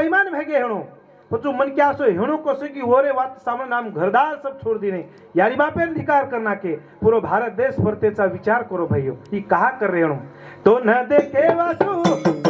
बेईमान भेगे हेणो। पचू मन क्या सो हेणो कसो की ओरे वात सामने नाम घरदार सब छोड़ दिने यारी बापे अधिकार करना के पूरो भारत देश परतेचा विचार करो भाइयों ई कहा कर रहे हेणो? तो न देखे वासु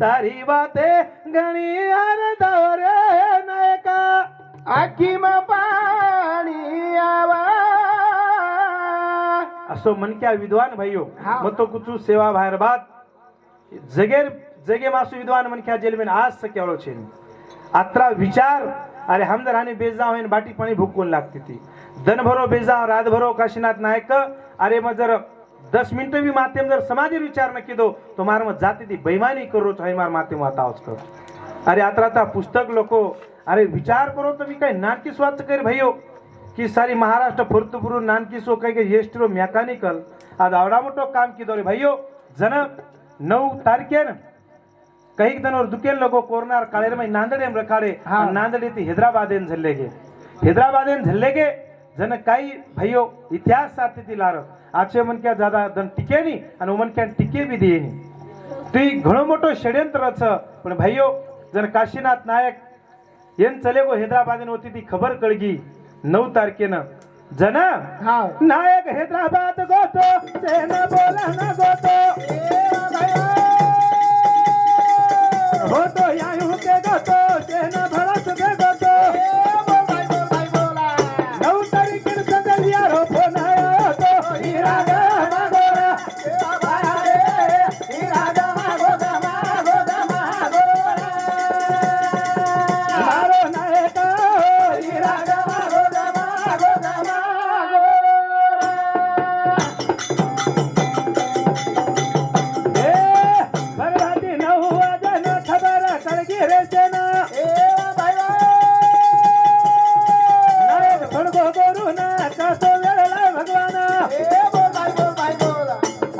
तारी बाते गणी अरदवर नयका आखिम पाणी आवा असो म्हणक्या विद्वान भाईयो तो कुचू सेवा बाहेर बात जगेर जगे मासू विद्वान मनख्या जेल में आज से केवलो छे। अत्रा विचार अरे हम दर हाने बेजा होईन बाटी पाणी भुकून लागते ती धनभरो बेजा रातभरो काशीनाथ नायक अरे मग जर दस मिनिटं बी मातेम जर समाधी विचार न किदो तो मार मग जाती ती बैमानी करो तो मार माते मातावच करो। अरे आता आता पुस्तक लोको अरे विचार करो तो मी काय नाटकी स्वाच कर भाइयो की सारी महाराष्ट्र फुरतुपुरू नानकी सो काही काही एस्ट्रो मेकॅनिकल आज आवडा मोठो काम किदो रे भाइयो जन नऊ तारखेन काही जणांवर दुखेल लोक कोरनार काळेर मै नांदडे रखाडे हा. नांदडे ते हैदराबादेन झल्ले गे हैदराबादेन झल्ले गे जन काही भाइयो इतिहास साथे ती आजचे मनक्या जादा दन टिके नी आणि मनक्या टिके बी ती घणो मोठो षड्यंत्र छ पण भाइयो जर काशीनाथ नायक येन चले गो हैदराबादेन होती ती खबर कळगी नऊ तारखेनं। जन नायक हैदराबाद गोतो सेन बोला न गोतो। असो वेळ लाय भगवान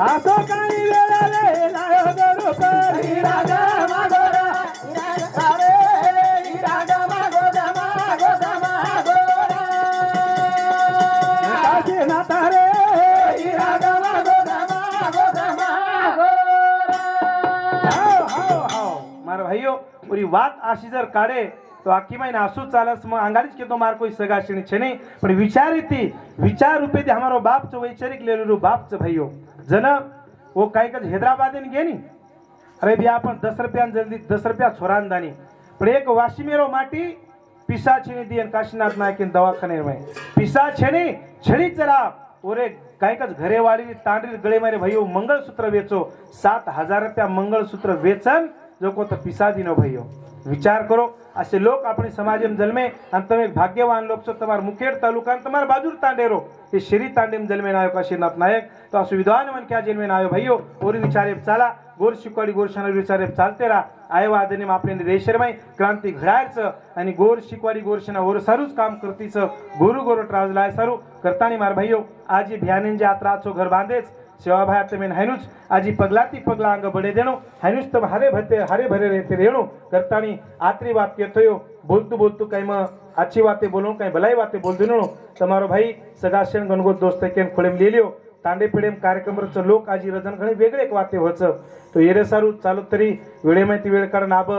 असो काही वेळ आले लाय गरुपरी राजा मागोरा अरे राजा मागोरा मागोरा मागोरा काशी नाता रे. राजा मागोरा मागोरा मागोरा हाव जर काढे તો આખી માં આસુ ચાલસ માં આંગાડી જ કેતો માર કોઈ સગાશણી છે નહીં પણ વિચાર હતી વિચાર રૂપે થી અમારો બાપ છો વૈચારિક લેલું બાપ છે ભાઈઓ જન ઓ કાંઈક જ હૈદરાબાદ ને ગે ની અરે બી આપણ દસ રૂપિયા જલ્દી દસ રૂપિયા છોરાન દાની પણ એક વાસીમેરો માટી પીસા છે ની દિયન કાશીનાથ નાયક દવાખાને માં પીસા છે ની છડી જરા ઓરે કાંઈક જ ઘરે વાળી તાંડરી ગળે મારે ભાઈઓ મંગળસૂત્ર વેચો સાત હજાર રૂપિયા મંગળસૂત્ર વેચન જો કો તો પિસાદી નો ભાઈઓ વિચાર કરો અસે લોક આપણી સમાજમાં જન્મે અને તમે એક ભાગ્યવાન લોક છો તમારા મુકેડ તાલુકા અને તમારા બાજુ તાંડેરો એ શેરી તાંડેમ જન્મે આવ્યો કાશીનાથ નાયક તો આ સુવિધાન મન ક્યાં જન્મે આવ્યો ભાઈઓ ઓરી વિચારે ચાલા गोर शिकवाडी गोरशाना विचारे चालते रा आयवा आदने आपले देशरमाई क्रांती घडायचं आणि गोर शिकवाडी गोरशाना ओर सारूच काम करतीच गोरु गोर ट्राजलाय सारू करतानी मार भाईयो आजी भ्यानेन जे आत्रा आचो घर बांधेच सेवा भाया त मेन हायनुस आजी पगलाती पगला अंग बडे देणो. हायनुस तम हरे भरते हरे भरे रेते रेणो. करतानी आतरी बात केत होयो बोलतू बोलतू काय म अच्छी वाते बोलो काई भलाई वाते बोल रेणो तुम्हारो भाई सदाशन गणगुत दोस्त केम फडेम लिहि लियो तांडे फुडेम कार्यक्रम च लोक आजी रजन घडे वेगळे एक वाते व्हायचं तो येरे सारू चालत तरी वेळे माहिती वेळ कारण आब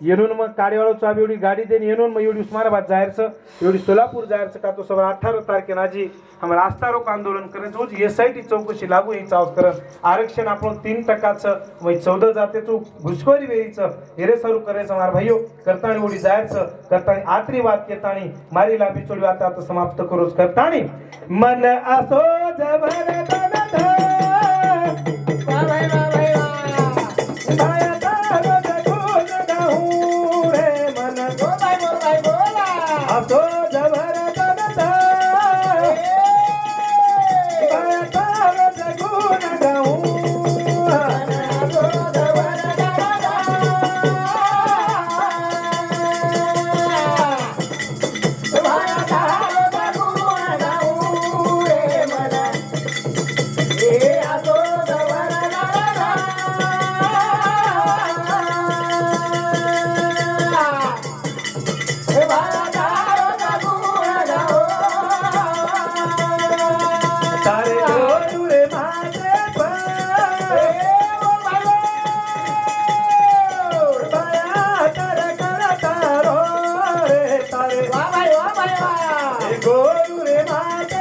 येणून मग काडीवाळा चाबी एवढी गाडी देन येणून मग एवढी उस्मानाबाद जायचं एवढी सोलापूर जायचं का तो सगळं अठरा तारखेला आजी आम्हाला आस्था रोक आंदोलन करायचं रोज एस आय टी चौकशी लागू यायचं आहोत कारण. आरक्षण आपण तीन टक्काचं मग चौदा जाते तू घुसखोरी वेळीचं हेरे सारू करायचं मार भाईयो. करताणी एवढी जायचं करताणी आत्री वाद केताणी मारी लाभी चोडी आता आता समाप्त करूच करताणी मन असो जबर గోరు రే మాట